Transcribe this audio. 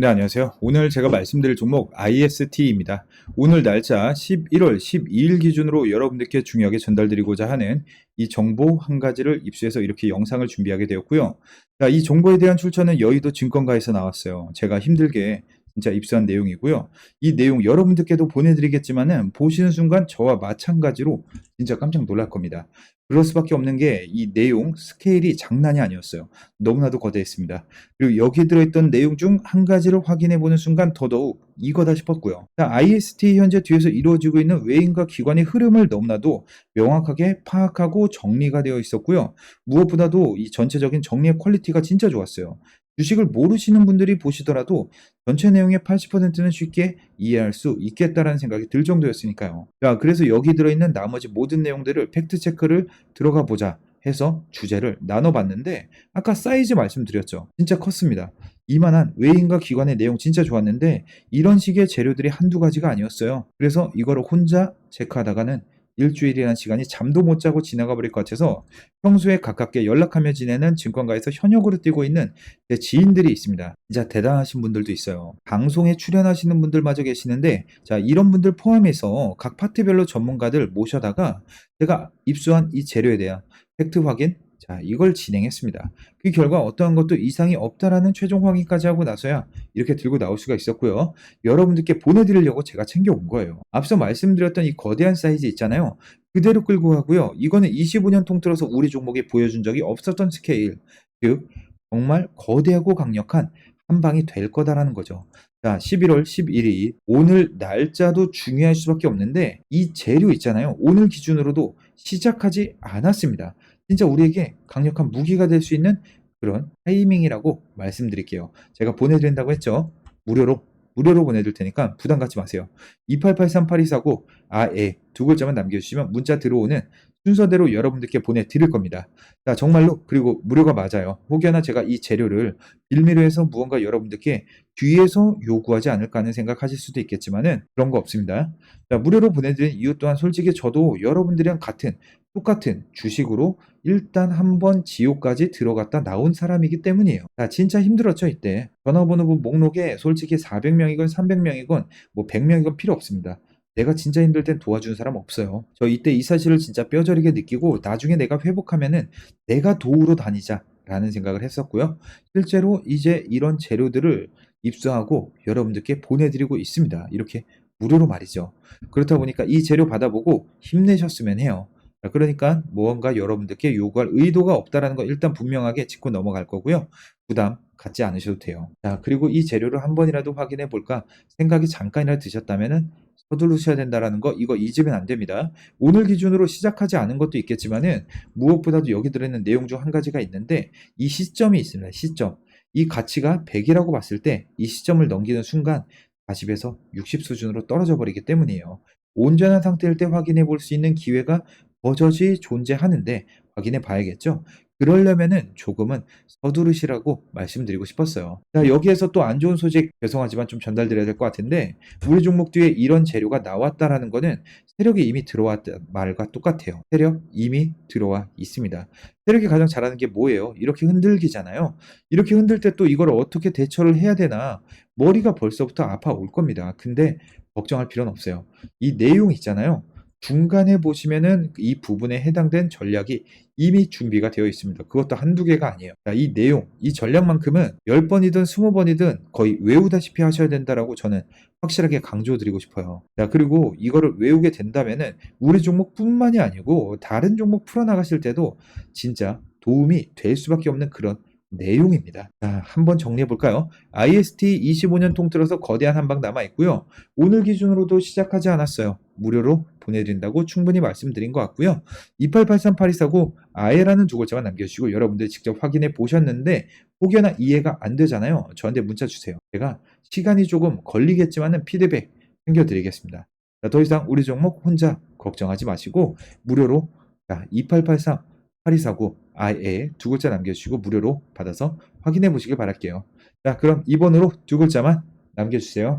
네, 안녕하세요. 오늘 제가 말씀드릴 종목 IST입니다. 오늘 날짜 11월 12일 기준으로 여러분들께 중요하게 전달드리고자 하는 이 정보 한 가지를 입수해서 이렇게 영상을 준비하게 되었고요. 자, 이 정보에 대한 출처는 여의도 증권가에서 나왔어요. 제가 힘들게 진짜 입수한 내용이고요. 이 내용 여러분들께도 보내드리겠지만은 보시는 순간 저와 마찬가지로 진짜 깜짝 놀랄 겁니다. 그럴 수밖에 없는 게 이 내용 스케일이 장난이 아니었어요. 너무나도 거대했습니다. 그리고 여기 들어있던 내용 중 한 가지를 확인해 보는 순간 더더욱 이거다 싶었고요. 자, IST 현재 뒤에서 이루어지고 있는 외인과 기관의 흐름을 너무나도 명확하게 파악하고 정리가 되어 있었고요. 무엇보다도 이 전체적인 정리의 퀄리티가 진짜 좋았어요. 주식을 모르시는 분들이 보시더라도 전체 내용의 80%는 쉽게 이해할 수 있겠다라는 생각이 들 정도였으니까요. 자, 그래서 여기 들어있는 나머지 모든 내용들을 팩트체크를 들어가 보자 해서 주제를 나눠봤는데 아까 사이즈 말씀드렸죠. 진짜 컸습니다. 이만한 외인과 기관의 내용 진짜 좋았는데 이런 식의 재료들이 한두 가지가 아니었어요. 그래서 이거를 혼자 체크하다가는 일주일이라는 시간이 잠도 못 자고 지나가 버릴 것 같아서 평소에 가깝게 연락하며 지내는 증권가에서 현역으로 뛰고 있는 제 지인들이 있습니다. 진짜 대단하신 분들도 있어요. 방송에 출연하시는 분들마저 계시는데 자 이런 분들 포함해서 각 파트별로 전문가들 모셔다가 제가 입수한 이 재료에 대한 팩트 확인 자, 이걸 진행했습니다. 그 결과 어떠한 것도 이상이 없다라는 최종 확인까지 하고 나서야 이렇게 들고 나올 수가 있었고요. 여러분들께 보내드리려고 제가 챙겨온 거예요. 앞서 말씀드렸던 이 거대한 사이즈 있잖아요. 그대로 끌고 가고요. 이거는 25년 통틀어서 우리 종목에 보여준 적이 없었던 스케일. 즉, 정말 거대하고 강력한 한 방이 될 거다라는 거죠. 자, 11월 11일. 오늘 날짜도 중요할 수밖에 없는데, 이 재료 있잖아요. 오늘 기준으로도 시작하지 않았습니다. 진짜 우리에게 강력한 무기가 될 수 있는 그런 타이밍이라고 말씀드릴게요. 제가 보내드린다고 했죠. 무료로 무료로 보내줄 테니까 부담 갖지 마세요. 28838249 아에 두 글자만 남겨주시면 문자 들어오는 순서대로 여러분들께 보내드릴 겁니다. 자, 정말로 그리고 무료가 맞아요. 혹여나 제가 이 재료를 빌미로 해서 무언가 여러분들께 뒤에서 요구하지 않을까 하는 생각하실 수도 있겠지만은 그런 거 없습니다. 자, 무료로 보내드린 이유 또한 솔직히 저도 여러분들이랑 같은 똑같은 주식으로 일단 한번 지옥까지 들어갔다 나온 사람이기 때문이에요. 자, 진짜 힘들었죠, 이때. 전화번호 목록에 솔직히 400명이건 300명이건 뭐 100명이건 필요 없습니다. 내가 진짜 힘들 땐 도와주는 사람 없어요. 저 이때 이 사실을 진짜 뼈저리게 느끼고 나중에 내가 회복하면은 내가 도우러 다니자 라는 생각을 했었고요. 실제로 이제 이런 재료들을 입수하고 여러분들께 보내드리고 있습니다. 이렇게 무료로 말이죠. 그렇다 보니까 이 재료 받아보고 힘내셨으면 해요. 그러니까 무언가 여러분들께 요구할 의도가 없다라는 거 일단 분명하게 짚고 넘어갈 거고요. 부담 갖지 않으셔도 돼요. 자, 그리고 이 재료를 한 번이라도 확인해 볼까 생각이 잠깐이라도 드셨다면은 서두르셔야 된다라는 거 이거 잊으면 안 됩니다. 오늘 기준으로 시작하지 않은 것도 있겠지만은 무엇보다도 여기 들어있는 내용 중 한 가지가 있는데 이 시점이 있습니다. 시점. 이 가치가 100이라고 봤을 때 이 시점을 넘기는 순간 40에서 60 수준으로 떨어져 버리기 때문이에요. 온전한 상태일 때 확인해 볼 수 있는 기회가 버젓이 존재하는데 확인해 봐야겠죠. 그러려면은 조금은 서두르시라고 말씀드리고 싶었어요. 자, 여기에서 또 안 좋은 소식 죄송하지만 좀 전달드려야 될 것 같은데 우리 종목 뒤에 이런 재료가 나왔다라는 거는 세력이 이미 들어왔다 말과 똑같아요. 세력 이미 들어와 있습니다. 세력이 가장 잘하는 게 뭐예요? 이렇게 흔들기잖아요. 이렇게 흔들 때 또 이걸 어떻게 대처를 해야 되나 머리가 벌써부터 아파올 겁니다. 근데 걱정할 필요는 없어요. 이 내용 있잖아요. 중간에 보시면은 이 부분에 해당된 전략이 이미 준비가 되어 있습니다. 그것도 한두 개가 아니에요. 자, 이 내용, 이 전략만큼은 10번이든 20번이든 거의 외우다시피 하셔야 된다라고 저는 확실하게 강조드리고 싶어요. 자, 그리고 이거를 외우게 된다면은 우리 종목뿐만이 아니고 다른 종목 풀어나가실 때도 진짜 도움이 될 수밖에 없는 그런 내용입니다. 자, 한번 정리해 볼까요? IST 25년 통틀어서 거대한 한방 남아 있고요. 오늘 기준으로도 시작하지 않았어요. 무료로 보내드린다고 충분히 말씀드린 것 같고요. 2883824고 아예라는 두 글자만 남겨주시고 여러분들 직접 확인해 보셨는데 혹여나 이해가 안 되잖아요. 저한테 문자 주세요. 제가 시간이 조금 걸리겠지만은 피드백 챙겨드리겠습니다. 자, 더 이상 우리 종목 혼자 걱정하지 마시고 무료로 2883 8249 아예 두 글자 남겨주시고 무료로 받아서 확인해 보시길 바랄게요. 자, 그럼 2번으로 두 글자만 남겨주세요.